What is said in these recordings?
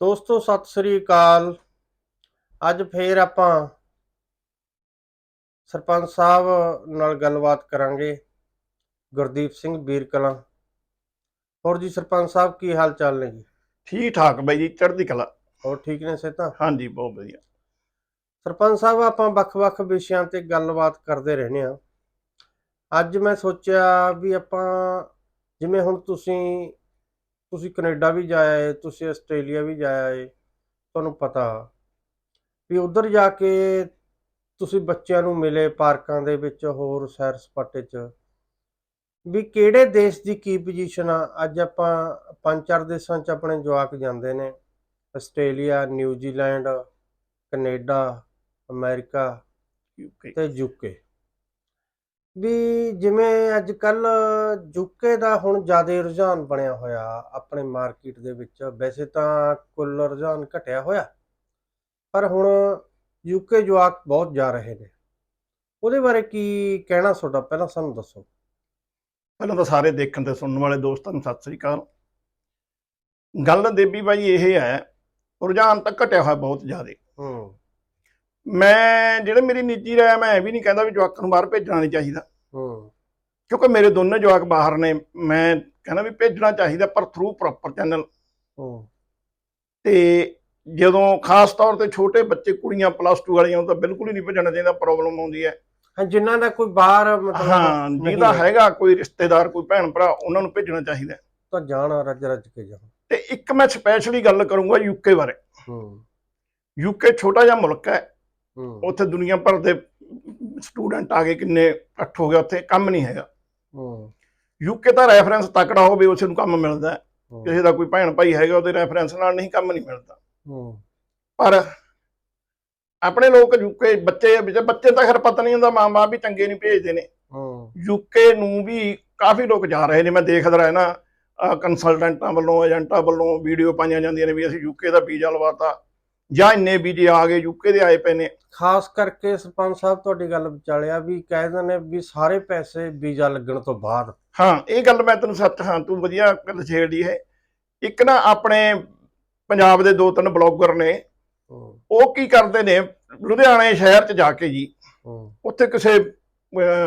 ਦੋਸਤੋ ਸਤਿ ਸ੍ਰੀ ਅਕਾਲ। ਅੱਜ ਫੇਰ ਆਪਾਂ ਸਰਪੰਚ ਸਾਹਿਬ ਨਾਲ ਗੱਲਬਾਤ ਕਰਾਂਗੇ ਗੁਰਦੀਪ ਸਿੰਘ ਵੀਰ ਕਲਾਂ ਹੋਰ ਜੀ ਸਰਪੰਚ ਸਾਹਿਬ ਕੀ ਹਾਲ ਚਾਲ ਨੇ ਜੀ? ਠੀਕ ਠਾਕ ਬਾਈ ਜੀ ਚੜ੍ਹਦੀ ਕਲਾ। ਹੋਰ ਠੀਕ ਨੇ ਸਿਹਤਾਂ? ਹਾਂਜੀ ਬਹੁਤ ਵਧੀਆ। ਸਰਪੰਚ ਸਾਹਿਬ ਆਪਾਂ ਵੱਖ-ਵੱਖ ਵਿਸ਼ਿਆਂ ਤੇ ਗੱਲਬਾਤ ਕਰਦੇ ਰਹਿੰਦੇ ਆ ਅੱਜ ਮੈਂ ਸੋਚਿਆ ਵੀ ਆਪਾਂ ਜਿਵੇਂ ਹੁਣ ਤੁਸੀਂ ਤੁਸੀਂ ਕੈਨੇਡਾ ਵੀ ਜਾਏ ਤੁਸੀਂ ਆਸਟ੍ਰੇਲੀਆ ਵੀ ਜਾਏ ਤੁਹਾਨੂੰ ਪਤਾ ਵੀ ਉਧਰ ਜਾ ਕੇ ਤੁਸੀਂ ਬੱਚਿਆਂ ਨੂੰ ਮਿਲੇ ਪਾਰਕਾਂ ਦੇ ਵਿੱਚ ਹੋਰ ਸੈਰ ਸਪਾਟੇ 'ਚ। ਵੀ ਕਿਹੜੇ ਦੇਸ਼ ਦੀ ਕੀ ਪੋਜੀਸ਼ਨ ਆ? ਅੱਜ ਆਪਾਂ ਪੰਜ ਚਾਰ ਦੇਸ਼ਾਂ 'ਚ ਆਪਣੇ ਜਵਾਕ ਜਾਂਦੇ ਨੇ। Australia New Zealand Canada America ਤੇ ਯੂਕੇ ਵੀ ਜਿਵੇਂ ਅੱਜ ਕੱਲ ਯੂਕੇ ਦਾ ਹੁਣ ਜ਼ਿਆਦਾ ਰੁਝਾਨ ਬਣਿਆ ਹੋਇਆ ਆਪਣੇ ਮਾਰਕੀਟ ਦੇ ਵਿੱਚ ਵੈਸੇ ਤਾਂ ਕੁੱਲ ਰੁਝਾਨ ਘਟਿਆ ਹੋਇਆ। ਪਰ ਹੁਣ ਯੂਕੇ ਜਵਾਕ ਬਹੁਤ ਜਾ ਰਹੇ ਨੇ। ਉਹਦੇ ਬਾਰੇ ਕੀ ਕਹਿਣਾ ਤੁਹਾਡਾ? ਪਹਿਲਾਂ ਸਾਨੂੰ ਦੱਸੋ। ਪਹਿਲਾਂ ਤਾਂ ਸਾਰੇ ਦੇਖਣ ਤੇ ਸੁਣਨ ਵਾਲੇ ਦੋਸਤਾਂ ਨੂੰ ਸਤਿ ਸ੍ਰੀ ਅਕਾਲ। ਗੱਲ ਦੇਬੀ ਬਾਈ ਇਹ ਹੈ ਰੁਝਾਨ ਤਾਂ ਘਟਿਆ ਹੋਇਆ ਬਹੁਤ ਜ਼ਿਆਦਾ। ਹੂੰ। ਮੈਂ ਜਿਹੜੇ ਮੇਰੀ ਨਿੱਜੀ ਰਾਏ ਮੈਂ ਇਹ ਵੀ ਨਹੀਂ ਕਹਿੰਦਾ ਵੀ ਜਵਾਕਾਂ ਨੂੰ ਬਾਹਰ ਭੇਜਣਾ ਨਹੀਂ ਚਾਹੀਦਾ। ਹੂੰ। ਕਿਉਂਕਿ ਮੇਰੇ ਦੋਨੇ ਜਵਾਕ ਬਾਹਰ ਨੇ ਮੈਂ ਕਹਿੰਦਾ ਵੀ ਭੇਜਣਾ ਚਾਹੀਦਾ ਪਰ ਥਰੂ ਪ੍ਰੋਪਰ ਚੈਨਲ ਹੂੰ। ਤੇ ਜਦੋਂ ਖਾਸ ਤੌਰ ਤੇ ਛੋਟੇ ਬੱਚੇ ਕੁੜੀਆਂ ਪਲੱਸ 2 ਵਾਲੀਆਂ ਨੂੰ ਤਾਂ ਬਿਲਕੁਲ ਹੀ ਨਹੀਂ ਭੇਜਣਾ ਚਾਹੀਦਾ ਪ੍ਰੋਬਲਮ ਆਉਂਦੀ ਹੈ। ਹਾਂ ਜਿਨ੍ਹਾਂ ਦਾ ਕੋਈ ਬਾਹਰ ਮਤਲਬ ਹਾਂ ਜਿਹਦਾ ਹੈਗਾ ਕੋਈ ਰਿਸ਼ਤੇਦਾਰ ਕੋਈ ਭੈਣ ਭਰਾ ਉਹਨਾਂ ਨੂੰ ਭੇਜਣਾ ਚਾਹੀਦਾ ਤਾਂ ਜਾਣ ਰੱਜ ਰੱਜ ਕੇ ਜਾਣ। ਤੇ ਇੱਕ ਮੈਂ ਸਪੈਸ਼ਲੀ ਗੱਲ ਕਰੂੰਗਾ ਯੂਕੇ ਬਾਰੇ। ਹੂੰ। ਯੂਕੇ ਛੋਟਾ ਜਿਹਾ ਮੁਲਕ ਹੂੰ ਉੱਥੇ ਦੁਨੀਆ ਭਰ ਦੇ ਸਟੂਡੈਂਟ ਆ ਗਏ ਕਿੰਨੇ ਇਕੱਠ ਹੋ ਗਿਆ ਉੱਥੇ ਕੰਮ ਨਹੀਂ ਹੈਗਾ। ਹੂੰ। ਯੂਕੇ ਦਾ ਰੈਫਰੈਂਸ ਤਕੜਾ ਹੋਵੇ ਉਸੇ ਨੂੰ ਕੰਮ ਮਿਲਦਾ। ਕਿਸੇ ਦਾ ਕੋਈ ਭੈਣ ਭਾਈ ਹੈਗਾ ਉਹਦੇ ਰੈਫਰੈਂਸ ਨਾਲ ਨਹੀਂ ਕੰਮ ਨਹੀਂ ਮਿਲਦਾ। ਹੂੰ। ਪਰ ਆਪਣੇ ਲੋਕ ਯੂਕੇ ਬੱਚੇ ਬੱਚੇ ਤਾਂ ਖੈਰ ਪਤਾ ਨਹੀਂ ਹੁੰਦਾ ਮਾਂ-ਬਾਪ ਵੀ ਚੰਗੇ ਨਹੀਂ ਭੇਜਦੇ ਨੇ। ਹੂੰ। ਯੂਕੇ ਨੂੰ ਵੀ ਕਾਫੀ ਲੋਕ ਜਾ ਰਹੇ ਨੇ ਮੈਂ ਦੇਖਦਾ ਰਹਿਣਾ ਕੰਸਲਟੈਂਟਾਂ ਵੱਲੋਂ ਏਜੰਟਾਂ ਵੱਲੋਂ ਵੀਡੀਓ ਪਾਈਆਂ ਜਾਂਦੀਆਂ ਨੇ ਵੀ ਅਸੀਂ ਯੂਕੇ ਦਾ ਵੀਜ਼ਾ ਲਵਾਤਾ। ਜਾਂ ਇੰਨੇ ਵੀਜ਼ੇ ਆ ਗਏ ਯੂਕੇ ਦੇ ਆਏ ਪਏ ਨੇ। ਖਾਸ ਕਰਕੇ ਸਰਪੰਚ ਸਾਹਿਬ ਤੁਹਾਡੀ ਗੱਲ ਵਿਚਾਲਿਆ ਵੀ ਕਹਿੰਦੇ ਨੇ ਵੀ ਸਾਰੇ ਪੈਸੇ ਵੀਜ਼ਾ ਲੱਗਣ ਤੋਂ ਬਾਅਦ। ਹਾਂ ਇਹ ਗੱਲ ਮੈਂ ਤੈਨੂੰ ਸੱਚ ਹਾਂ ਤੂੰ ਵਧੀਆ ਗੱਲ ਛੇੜਦੀ ਹੈ। ਇੱਕ ਨਾ ਆਪਣੇ ਪੰਜਾਬ ਦੇ ਦੋ ਤਿੰਨ ਬਲੌਗਰ ਨੇ। ਉਹ ਕੀ ਕਰਦੇ ਨੇ ਲੁਧਿਆਣੇ ਸ਼ਹਿਰ 'ਚ ਜਾ ਕੇ ਜੀ। ਉੱਥੇ ਕਿਸੇ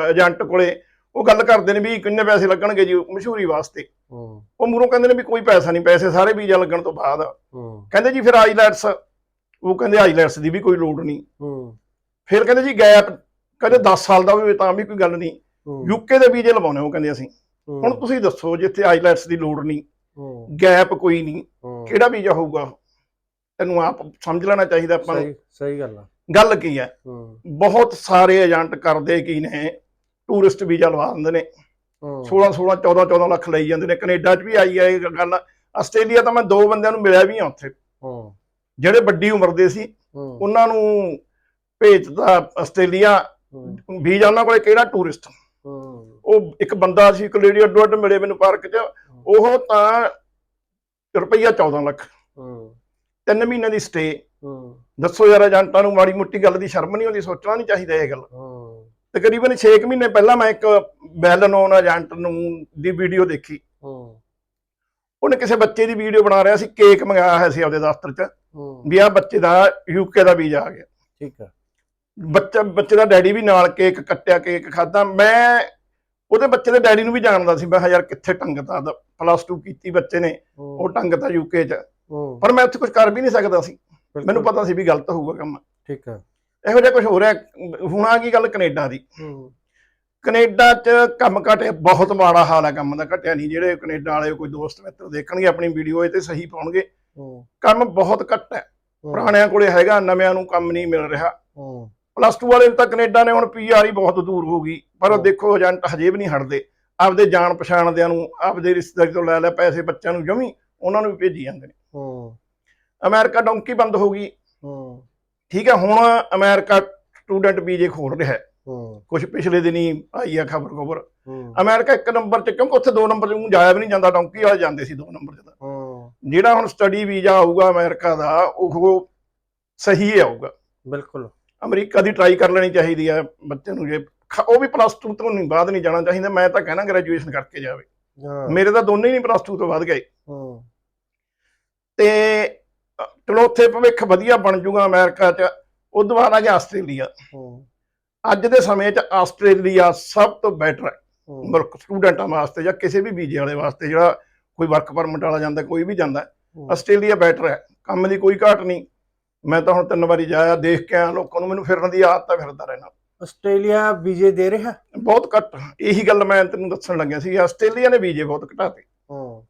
ਏਜੰਟ ਕੋਲੇ ਉਹ ਗੱਲ ਕਰਦੇ ਨੇ ਵੀ ਕਿੰਨੇ ਪੈਸੇ ਲੱਗਣਗੇ ਜੀ ਮਸ਼ਹੂਰੀ ਵਾਸਤੇ। ਉਹ ਮੂਰੋਂ ਕਹਿੰਦੇ ਨੇ ਵੀ ਕੋਈ ਪੈਸਾ ਨਹੀਂ ਪੈਸੇ ਸਾਰੇ ਵੀਜ਼ਾ ਲੱਗਣ ਤੋਂ ਬਾਅਦ। ਕਹਿੰਦੇ ਜੀ ਫਿਰ ਆਈਲੈਟਸ ਉਹ ਕਹਿੰਦੇ ਆਈਲੈਟਸ ਦੀ ਵੀ ਕੋਈ ਲੋੜ ਨਹੀਂ। ਹੂੰ। ਫਿਰ ਕਹਿੰਦੇ ਜੀ ਗੈਪ ਕਹਿੰਦੇ 10 ਸਾਲ ਦਾ ਹੋਵੇ ਤਾਂ ਵੀ ਕੋਈ ਗੱਲ ਨਹੀਂ। ਯੂਕੇ ਦੇ ਵੀਜ਼ੇ ਲਵਾਉਣੇ ਉਹ ਕਹਿੰਦੇ ਅਸੀਂ। ਹੁਣ ਤੁਸੀਂ ਦੱਸੋ ਜਿੱਥੇ ਆਈਲੈਟਸ ਦੀ ਲੋੜ ਨਹੀਂ ਗੈਪ ਕੋਈ ਨਹੀਂ ਕਿਹੜਾ ਵੀਜ਼ਾ ਹੋਊਗਾ ਤੈਨੂੰ ਆਪ ਸਮਝ ਲੈਣਾ ਚਾਹੀਦਾ ਆਪਾਂ ਨੂੰ। ਸਹੀ ਸਹੀ ਗੱਲ ਆ। ਗੱਲ ਕੀ ਹੈ? ਬਹੁਤ ਸਾਰੇ ਏਜੰਟ ਕਰਦੇ ਕੀ ਨੇ ਟੂਰਿਸਟ ਵੀਜ਼ਾ ਲਵਾ ਦਿੰਦੇ ਨੇ। ਹੂੰ। 16 16 14 14 ਲੱਖ ਲਈ ਜਾਂਦੇ ਨੇ। ਕੈਨੇਡਾ 'ਚ ਵੀ ਆਈ ਹੈ ਇਹ ਗੱਲ। ਆਸਟ੍ਰੇਲੀਆ ਤਾਂ ਮੈਂ ਦੋ ਬੰਦਿਆਂ ਨੂੰ ਮਿਲਿਆ ਵੀ ਆ ਉੱਥੇ। ਹੂੰ। ਜਿਹੜੇ ਵੱਡੀ ਉਮਰ ਦੇ ਸੀ ਉਹਨਾਂ ਨੂੰ ਭੇਜਦਾ ਆਸਟ੍ਰੇਲੀਆ ਵੀਜ਼ਾ ਉਹਨਾਂ ਕੋਲੇ ਕਿਹੜਾ ਟੂਰਿਸਟ ਉਹ ਇੱਕ ਬੰਦਾ ਸੀ ਇੱਕ ਲੇਡੀ ਅੱਡੋ ਅੱਡ ਮਿਲੇ ਮੈਨੂੰ ਪਾਰਕ 'ਚ ਉਹ ਤਾਂ ਰੁਪਈਆ 14 ਲੱਖ। ਤਿੰਨ ਮਹੀਨੇ ਦੀ ਸਟੇ ਦੱਸੋ ਯਾਰ ਏਜੰਟਾਂ ਨੂੰ ਮਾੜੀ ਮੁੱਟੀ ਗੱਲ ਦੀ ਸ਼ਰਮ ਨਹੀਂ ਆਉਂਦੀ ਸੋਚਣਾ ਨਹੀਂ ਚਾਹੀਦਾ ਇਹ ਗੱਲ। ਤਕਰੀਬਨ 6 ਮਹੀਨੇ ਪਹਿਲਾਂ ਮੈਂ ਇੱਕ ਵੈਲ ਨੋਨ ਏਜੰਟ ਨੂੰ ਦੀ ਵੀਡੀਓ ਦੇਖੀ। ਉਹਨੇ ਕਿਸੇ ਬੱਚੇ ਦੀ ਵੀਡੀਓ ਬਣਾ ਰਿਹਾ ਸੀ ਕੇਕ ਮੰਗਾਇਆ ਹੋਇਆ ਸੀ ਆਪਦੇ ਦਫ਼ਤਰ 'ਚ। ਵੀ ਆ ਬੱਚੇ ਦਾ ਯੂਕੇ ਦਾ ਵੀਜ਼ਾ ਆ ਗਿਆ। ਠੀਕ ਆ। ਬੱਚਾ ਬੱਚੇ ਦਾ ਡੈਡੀ ਵੀ ਨਾਲ ਕੇਕ ਕੱਟਿਆ ਕੇਕ ਖਾਦਾ ਮੈਂ ਉਹਦੇ ਬੱਚੇ ਦੇ ਡੈਡੀ ਨੂੰ ਵੀ ਜਾਣਦਾ ਸੀ ਮੈਂ ਯਾਰ ਕਿੱਥੇ ਟੰਗਤਾ ਪਲੱਸ 2 ਕੀਤੀ ਬੱਚੇ ਨੇ ਉਹ ਟੰਗਤਾ ਯੂਕੇ 'ਚ। ਪਰ ਮੈਂ ਉੱਥੇ ਕੁਝ ਕਰ ਵੀ ਨਹੀਂ ਸਕਦਾ ਸੀ। ਮੈਨੂੰ ਪਤਾ ਸੀ ਵੀ ਗਲਤ ਹੋਊਗਾ ਕੰਮ। ਠੀਕ ਆ। ਇਹੋ ਜਿਹਾ ਕੁਝ ਹੋ ਰਿਹਾ। ਹੁਣ ਆ ਗਈ ਗੱਲ ਕੈਨੇਡਾ ਦੀ। ਕੈਨੇਡਾ 'ਚ ਕੰਮ ਘਟਿਆ ਬਹੁਤ ਮਾੜਾ ਹਾਲ ਹੈ ਕੰਮ ਦਾ ਘਟਿਆ ਨਹੀਂ। ਜਿਹੜੇ ਕੈਨੇਡਾ ਵਾਲੇ ਕੋਈ ਦੋਸਤ ਮਿੱਤਰ ਦੇਖਣਗੇ ਆਪਣੀ ਵੀਡੀਓ ਇਹ ਤੇ ਸਹੀ ਪਾਉਣਗੇ। ਕੰਮ ਬਹੁਤ ਘੱਟ ਹੈ। ਪੁਰਾਣਿਆਂ ਕੋਲੇ ਹੈਗਾ ਨਵਿਆਂ ਨੂੰ ਕੰਮ ਨਹੀਂ ਮਿਲ ਰਿਹਾ। ਪਲੱਸ 2 ਵਾਲੇ ਨੂੰ ਤਾਂ ਕੈਨੇਡਾ ਨੇ ਹੁਣ ਪੀਆਰ ਹੀ ਬਹੁਤ ਦੂਰ ਹੋ ਗਈ। ਪਰ। ਦੇਖੋ ਏਜੰਟ ਹਜੇ ਵੀ ਨਹੀਂ ਹਟਦੇ। ਆਪਦੇ ਜਾਣ ਪਛਾਣਦਿਆਂ ਨੂੰ ਆਪਦੇ ਰਿਸ਼ਤੇਦਾਰੀ ਤੋਂ ਲੈ ਲੈ ਪੈਸੇ ਬੱਚਿਆਂ ਨੂੰ ਜਮੀ ਉਹਨਾਂ ਨੂੰ ਵੀ ਭੇਜੀ ਜਾਂਦੇ ਨੇ। ਹੂੰ। ਅਮਰੀਕਾ ਡੌਂਕੀ ਬੰਦ ਹੋ ਗਈ। ਹੂੰ। ਠੀਕ ਹੈ ਹੁਣ ਅਮਰੀਕਾ ਸਟੂਡੈਂਟ ਵੀਜ਼ੇ ਖੋਲ ਰਿਹਾ ਹੈ। ਕੁਝ ਪਿਛਲੇ ਦਿਨੀ ਆਈ ਆ ਖਬਰ ਖਬਰ ਅਮਰੀਕਾ ਇੱਕ ਨੰਬਰ 'ਚ ਕਿਉਂਕਿ ਉੱਥੇ ਦੋ ਨੰਬਰ ਊਂ ਜਾਇਆ ਵੀ ਨਹੀਂ ਜਾਂਦਾ ਡੌਂਕੀ ਵਾਲੇ ਜਾਂਦੇ ਸੀ ਦੋ ਨੰਬਰ ਤਾਂ। ਹੂੰ। ਜਿਹੜਾ ਹੁਣ ਸਟੱਡੀ ਵੀਜ਼ਾ ਆਊਗਾ ਅਮਰੀਕਾ ਦਾ ਉਹ ਸਹੀ ਆਊਗਾ। ਬਿਲਕੁਲ। ਅਮਰੀਕਾ ਦੀ ਟਰਾਈ ਕਰ ਲੈਣੀ ਚਾਹੀਦੀ ਹੈ ਬੱਚੇ ਨੂੰ ਜੇ ਉਹ ਵੀ ਪਲੱਸ 2 ਤੋਂ ਨਹੀਂ ਬਾਅਦ ਨਹੀਂ ਜਾਣਾ ਚਾਹੀਦਾ ਮੈਂ ਤਾਂ ਕਹਿਣਾ ਗ੍ਰੈਜੂਏਸ਼ਨ ਕਰਕੇ ਜਾਵੇ। ਮੇਰੇ ਤਾਂ ਦੋਨੇ ਹੀ ਨਹੀਂ ਪਲੱਸ 2 ਤੋਂ ਬਾਅਦ ਗਏ। ਤੇ ਚਲੋ ਉੱਥੇ ਭਵਿੱਖ ਵਧੀਆ ਬਣ ਜੂਗਾ ਅਮਰੀਕਾ 'ਚ ਉਸ ਤੋਂ ਬਾਅਦ ਆ ਗਿਆ ਆਸਟ੍ਰੇਲੀਆ। ਅੱਜ ਦੇ ਸਮੇਂ 'ਚ ਆਸਟ੍ਰੇਲੀਆ ਸਭ ਤੋਂ ਬੈਟਰ ਹੈ। ਹੂੰ। ਮੁਲਕ ਸਟੂਡੈਂਟਾਂ ਵਾਸਤੇ ਜਾਂ ਕਿਸੇ ਵੀ ਵੀਜ਼ੇ ਵਾਲੇ ਵਾਸਤੇ ਜਿਹੜਾ ਕੋਈ ਵਰਕ ਪਰਮਿਟ ਵਾਲਾ ਜਾਂਦਾ ਕੋਈ ਵੀ ਜਾਂਦਾ। ਆਸਟ੍ਰੇਲੀਆ ਬੈਟਰ ਹੈ ਕੰਮ ਦੀ ਕੋਈ ਘਾਟ ਨਹੀਂ। ਮੈਂ ਤਾਂ ਹੁਣ ਤਿੰਨ ਵਾਰੀ ਜਾਇਆ ਦੇਖ ਕੇ ਆਇਆ ਲੋਕਾਂ ਨੂੰ ਮੈਨੂੰ ਫਿਰਨ ਦੀ ਆਦਤ ਹੈ ਫਿਰਦਾ ਰਹਿਣਾ। ਆਸਟ੍ਰੇਲੀਆ ਵੀਜ਼ੇ ਦੇ ਰਿਹਾ? ਬਹੁਤ ਘੱਟ ਇਹੀ ਗੱਲ ਮੈਂ ਤੈਨੂੰ ਦੱਸਣ ਲੱਗਿਆ ਸੀ ਆਸਟ੍ਰੇਲੀਆ ਨੇ ਵੀਜ਼ੇ ਬਹੁਤ ਘਟਾਤੇ। ਹੂੰ।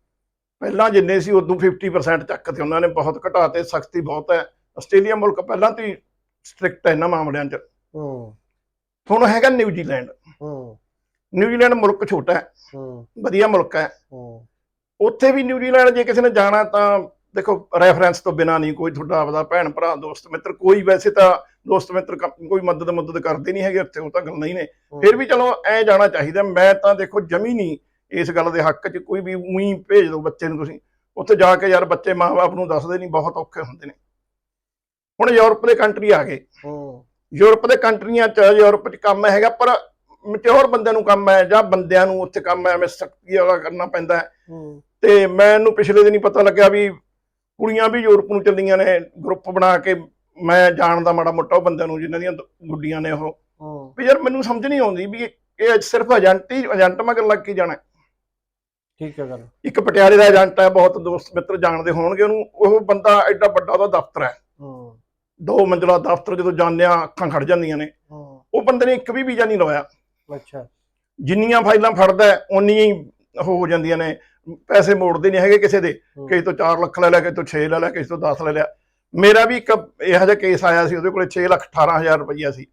ਪਹਿਲਾਂ ਜਿੰਨੇ ਸੀ ਉਦੋਂ 50% ਚੱਕਤੇ ਉਹਨਾਂ ਨੇ ਬਹੁਤ ਘਟਾਤੇ ਸਖਤੀ ਬਹੁਤ ਹੈ। ਆਸਟ੍ਰੇਲੀਆ ਮੁਲਕ ਪਹਿਲਾਂ ਤੋਂ ਹੀ ਸਟ੍ਰਿਕਟ ਹੈ ਇਹਨਾਂ ਮਾਮਲਿਆਂ 'ਚ। ਹੂੰ। ਹੁਣ ਹੈਗਾ ਨਿਊਜ਼ੀਲੈਂਡ। ਹੂੰ। ਨਿਊਜ਼ੀਲੈਂਡ ਮੁਲਕ ਛੋਟਾ ਹੈ। ਹੂੰ। ਵਧੀਆ ਮੁਲਕ ਹੈ। ਹੂੰ। ਉੱਥੇ ਵੀ ਨਿਊਜ਼ੀਲੈਂਡ ਜੇ ਕਿਸੇ ਨੇ ਜਾਣਾ ਤਾਂ ਦੇਖੋ ਰੈਫਰੈਂਸ ਤੋਂ ਬਿਨਾ ਨਹੀਂ ਕੋਈ ਤੁਹਾਡਾ ਆਪਦਾ ਭੈਣ ਭਰਾ ਦੋਸਤ ਮਿੱਤਰ ਕੋਈ ਵੈਸੇ ਤਾਂ ਦੋਸਤ ਮਿੱਤਰ ਕੋਈ ਮਦਦ ਮਦਦ ਕਰਦੇ ਨਹੀਂ ਹੈਗੇ ਉੱਥੇ ਉਹ ਤਾਂ ਗੱਲ ਨਹੀਂ ਨੇ। ਫਿਰ ਵੀ ਚਲੋ ਐ ਜਾਣਾ ਚਾਹੀਦਾ। ਮੈਂ ਤਾਂ ਦੇਖੋ ਜਮੀ ਨਹੀਂ ਇਸ ਗੱਲ ਦੇ ਹੱਕ 'ਚ ਕੋਈ ਵੀ ਉਹੀ ਭੇਜ ਦਿਓ ਬੱਚੇ ਨੂੰ ਤੁਸੀਂ। ਉੱਥੇ ਜਾ ਕੇ ਯਾਰ ਬੱਚੇ ਮਾਪੇ ਨੂੰ ਦੱਸਦੇ ਨਹੀਂ ਬਹੁਤ ਔਖੇ ਹੁੰਦੇ ਨੇ। ਹੁਣ ਯੂਰਪ ਦੇ ਕੰਟਰੀ ਆ ਗਏ। ਹੂੰ। ਯੂਰਪ ਦੇ ਕੰਟਰੀਆਂ 'ਚ ਯੂਰਪ 'ਚ ਕੰਮ ਹੈਗਾ ਪਰ ਮਚੌਰ ਬੰਦਿਆਂ ਨੂੰ ਕੰਮ ਹੈ ਜਾਂ ਬੰਦਿਆਂ ਨੂੰ ਉੱਥੇ ਕੰਮ ਹੈ ਐਵੇਂ ਸਖਤੀ ਵਾਲਾ ਕਰਨਾ ਪੈਂਦਾ ਹੂੰ। ਤੇ ਮੈਨੂੰ ਪਿਛਲੇ ਦਿਨ ਹੀ ਪਤਾ ਲੱਗਿਆ ਵੀ ਕੁੜੀਆਂ ਵੀ ਯੂਰਪ ਨੂੰ ਚੱਲੀਆਂ ਨੇ ਗਰੁੱਪ ਬਣਾ ਕੇ ਮੈਂ ਜਾਣਦਾ ਮਾੜਾ ਮੋਟਾ ਉਹ ਬੰਦਿਆਂ ਨੂੰ ਜਿਨ੍ਹਾਂ ਦੀਆਂ ਗੁੱਡੀਆਂ ਨੇ ਉਹ। ਵੀ ਯਾਰ ਮੈਨੂੰ ਸਮਝ ਨਹੀਂ ਆਉਂਦੀ ਵੀ ਇਹ ਸਿਰਫ ਏਜੰਟ ਹੀ ਏਜੰਟ ਮਗਰ ਲੱਗ ਕੇ ਜਾਣਾ। ਠੀਕ ਹੈ ਗੱਲ। ਇੱਕ ਪਟਿਆਲੇ ਦਾ ਏਜੰਟ ਹੈ ਬਹੁਤ ਦੋਸਤ ਮਿੱਤਰ ਜਾਣਦੇ ਹੋਣਗੇ ਉਹਨੂੰ ਉਹ ਬੰਦਾ ਐਡਾ ਵੱਡਾ ਉਹਦਾ ਦਫ਼ਤਰ ਹੈ। ਦੋ ਮੰਜ਼ਲਾ ਦਫ਼ਤਰ ਜਦੋਂ ਜਾਂਦੇ ਆ ਅੱਖਾਂ ਖੜ ਜਾਂਦੀਆਂ ਨੇ। ਉਹ ਬੰਦੇ ਨੇ ਇੱਕ ਵੀ ਵੀਜ਼ਾ ਨਹੀਂ ਲਵਾਇਆ। ਅੱਛਾ। ਜਿੰਨੀਆਂ ਫਾਈਲਾਂ ਫੜਦਾ ਹੈ, ਉਨੀਆਂ ਹੀ ਹੋ ਜਾਂਦੀਆਂ ਨੇ। ਪੈਸੇ ਮੋੜਦੇ ਨਹੀਂ ਹੈਗੇ ਕਿਸੇ ਦੇ। ਕਿਸੇ ਤੋਂ 4 ਲੱਖ ਲੈ ਲਿਆ ਕਿਸੇ ਤੋਂ 6 ਲੈ ਲਿਆ ਕਿਸੇ ਤੋਂ 10 ਲੈ ਲਿਆ। ਮੇਰਾ ਵੀ ਇੱਕ ਇਹੋ ਜਿਹਾ ਕੇਸ ਆਇਆ ਸੀ ਉਹਦੇ ਕੋਲੇ 6 ਲੱਖ 18000 ਰੁਪਈਆ ਸੀ।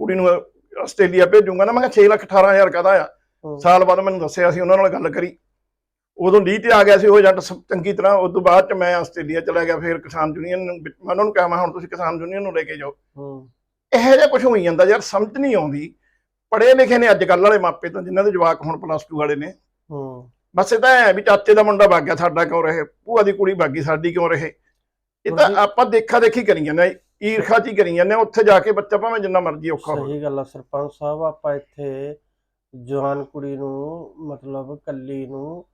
ਕੁੜੀ ਨੂੰ ਆਸਟ੍ਰੇਲੀਆ ਭੇਜੂਗਾ ਨਾ ਮੈਂ ਕਿਹਾ 6 ਲੱਖ 18000 ਕਹਦਾ ਆ। ਸਾਲ ਬਾਅਦ ਮੈਨੂੰ ਦੱਸਿਆ ਸੀ ਉਹਨਾਂ ਨਾਲ ਗੱਲ ਕਰੀ। ਉਦੋਂ ਲੀਹ ਤੇ ਆ ਗਿਆ ਸੀ ਉਹ ਏਜੰਟ ਚੰਗੀ ਤਰ੍ਹਾਂ ਉਸ ਤੋਂ ਬਾਅਦ ਚ ਮੈਂ ਆਸਟ੍ਰੇਲੀਆ ਚਲਾ ਗਿਆ ਫਿਰ ਕਿਸਾਨ ਯੂਨੀਅਨ ਨੂੰ ਮੈਂ ਉਹਨਾਂ ਨੂੰ ਕਿਹਾ ਮੈਂ ਹੁਣ ਤੁਸੀਂ ਕਿਸਾਨ ਯੂਨੀਅਨ ਨੂੰ ਲੈ ਕੇ ਜਾਓ। ਇਹੋ ਜਿਹਾ ਕੁਝ ਹੋਈ ਜਾਂਦਾ ਯਾਰ ਸਮਝ ਨਹੀਂ ਆਉਂਦੀ। ਪੜ੍ਹੇ ਲਿਖੇ ਨੇ ਅੱਜ ਕੱਲ੍ਹ ਵਾਲੇ ਮਾਪੇ ਤਾਂ ਜਿਨ੍ਹਾਂ ਦੇ ਜਵਾਕ ਹੁਣ ਪਲੱਸ 2 ਵਾਲੇ ਨੇ। ਹੂੰ। ਬਸ ਇਹ ਤਾਂ ਐ ਵੀ ਚਾਚੇ ਦਾ ਮੁੰਡਾ ਵਗ ਗਿਆ ਸਾਡਾ ਕਿਉਂ ਰਹੇ? ਭੂਆ ਦੀ ਕੁੜੀ ਵਗ ਗਈ ਸਾਡੀ ਕਿਉਂ ਰਹੇ? ਇਹ ਤਾਂ ਆਪਾਂ ਦੇਖਾ ਦੇਖੀ ਕਰੀ ਜਾਂਦੇ ਆ ਈਰਖਾ ਚ ਹੀ ਕਰੀ ਜਾਂਦੇ ਉੱਥੇ ਜਾ ਕੇ ਬੱਚਾ ਭਾਵੇਂ ਜਿੰਨਾ ਮਰਜ਼ੀ ਔਖਾ ਹੋਵੇ। ਸਹੀ ਗੱਲ ਆ ਸਰਪੰਚ ਸਾਹਿਬ ਆਪਾਂ ਇੱਥੇ ਜਵਾਨ ਕੁੜੀ ਨੂੰ ਮਤਲਬ ਕੱਲੀ ਨੂੰ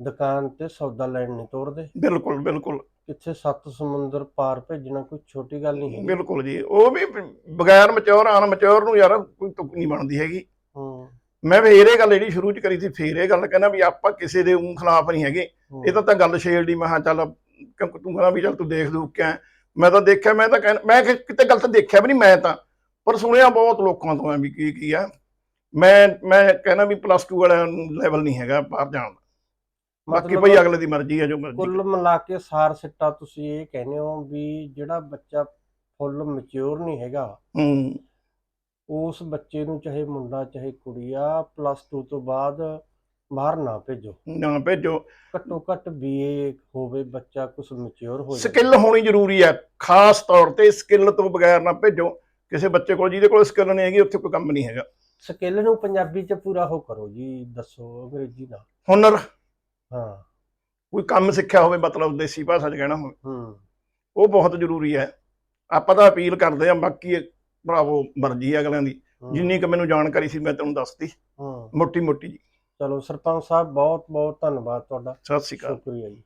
ਦੁਕਾਨ ਤੇ ਸੌਦਾ ਲੈਣ ਨਹੀਂ ਤੋਰਦੇ। ਬਿਲਕੁਲ ਬਿਲਕੁਲ। ਕਿੱਥੇ ਸੱਤ ਸਮੁੰਦਰ ਪਾਰ ਭੇਜਣਾ ਕੋਈ ਛੋਟੀ ਗੱਲ ਨਹੀਂ ਹੈ ਬਿਲਕੁਲ ਜੀ ਉਹ ਵੀ ਬਗੈਰ ਮਚੌਰ ਆਨ ਮਚੌਰ ਨੂੰ ਯਾਰ ਕੋਈ ਤੁਕ ਨਹੀਂ ਬਣਦੀ ਹੈਗੀ। ਹੂੰ। ਮੈਂ ਫੇਰ ਇਹ ਗੱਲ ਜਿਹੜੀ ਸ਼ੁਰੂ ਚ ਕਰੀ ਸੀ ਫੇਰ ਇਹ ਗੱਲ ਕਹਿੰਦਾ ਵੀ ਆਪਾਂ ਕਿਸੇ ਦੇ ਉਂ ਖਿਲਾਫ ਨਹੀਂ ਹੈਗੇ। ਹੂੰ। ਇਹ ਤਾਂ ਤਾਂ ਗੱਲ ਛੇੜਦੀ ਮੈਂ ਕਿਹਾ ਚੱਲ ਕਿਉਂਕਿ ਤੂੰ ਕਹਿੰਦਾ ਵੀ ਚੱਲ ਤੂੰ ਦੇਖ ਦੂ ਕਿਆ ਮੈਂ ਤਾਂ ਦੇਖਿਆ ਮੈਂ ਤਾਂ ਮੈਂ ਕਿਤੇ ਗਲਤ ਦੇਖਿਆ ਵੀ ਨਹੀਂ ਮੈਂ ਤਾਂ ਪਰ ਸੁਣਿਆ ਬਹੁਤ ਲੋਕਾਂ ਤੋਂ ਵੀ ਕੀ ਕੀ ਆ। ਮੈਂ ਮੈਂ ਕਹਿੰਦਾ ਵੀ ਪਲੱਸ 2 ਵਾਲਿਆਂ ਨੂੰ ਲੈਵਲ ਨਹੀਂ ਹੈਗਾ ਬਾਹਰ ਜਾਣ ਦਾ। ਬਾਕੀ ਭਈ ਅਗਲੇ ਦੀ ਮਰਜ਼ੀ ਹੈ ਜੋ ਮਰਜ਼ੀ। ਕੁੱਲ ਮਿਲਾ ਕੇ ਸਾਰ ਸਿੱਟਾ ਤੁਸੀਂ ਇਹ ਕਹਿੰਦੇ ਹੋ ਵੀ ਜਿਹੜਾ ਬੱਚਾ ਫੁੱਲ ਮੈਚੁਰ ਨਹੀਂ ਹੈਗਾ। ਹੂੰ। ਉਸ ਬੱਚੇ ਨੂੰ ਚਾਹੇ ਮੁੰਡਾ ਚਾਹੇ ਕੁੜੀ ਆ ਪਲੱਸ 2 ਤੋਂ ਬਾਅਦ ਬਾਹਰ ਨਾ ਭੇਜੋ। ਨਾ ਭੇਜੋ। ਘੱਟੋ ਘੱਟ ਬੀਏ ਹੋਵੇ ਬੱਚਾ ਕੁਝ ਮੈਚੁਰ ਹੋ ਜਾਵੇ। ਸਕਿੱਲ ਹੋਣੀ ਜ਼ਰੂਰੀ ਹੈ। ਖਾਸ ਤੌਰ ਤੇ ਸਕਿੱਲ ਤੋਂ ਬਗੈਰ ਨਾ ਭੇਜੋ। ਕਿਸੇ ਬੱਚੇ ਕੋਲ ਜਿਹਦੇ ਕੋਲ ਸਕਿੱਲ ਨਹੀਂ ਹੈਗੀ ਉੱਥੇ ਕੋਈ ਕੰਮ ਨਹੀਂ ਹੈਗਾ। ਸਕਿੱਲ ਨੂੰ ਪੰਜਾਬੀ ਚ ਪੂਰਾ ਹੋ ਕਰੋ ਜੀ ਦੱਸੋ ਅੰਗਰੇਜ਼ੀ ਨਾ ਹੁਨਰ ਹਾਂ। ਕੋਈ ਕੰਮ ਸਿੱਖਿਆ ਹੋਵੇ ਮਤਲਬ ਦੇਸੀ ਭਾਸ਼ਾ 'ਚ ਕਹਿਣਾ ਹੋਵੇ। ਹੂੰ। ਉਹ ਬਹੁਤ ਜ਼ਰੂਰੀ ਹੈ। ਆਪਾਂ ਤਾਂ ਅਪੀਲ ਕਰਦੇ ਆ ਬਾਕੀ ਭਰਾਵੋ ਮਰਜ਼ੀ ਹੈ ਅਗਲਿਆਂ ਦੀ। ਜਿੰਨੀ ਕੁ ਮੈਨੂੰ ਜਾਣਕਾਰੀ ਸੀ ਮੈਂ ਤੁਹਾਨੂੰ ਦੱਸਤੀ। ਹੂੰ। ਮੋਟੀ ਮੋਟੀ ਜੀ। ਚਲੋ ਸਰਪੰਚ ਸਾਹਿਬ ਬਹੁਤ ਬਹੁਤ ਧੰਨਵਾਦ ਤੁਹਾਡਾ। ਸਤਿ ਸ਼੍ਰੀ ਅਕਾਲ। ਸ਼ੁਕਰੀਆ ਜੀ।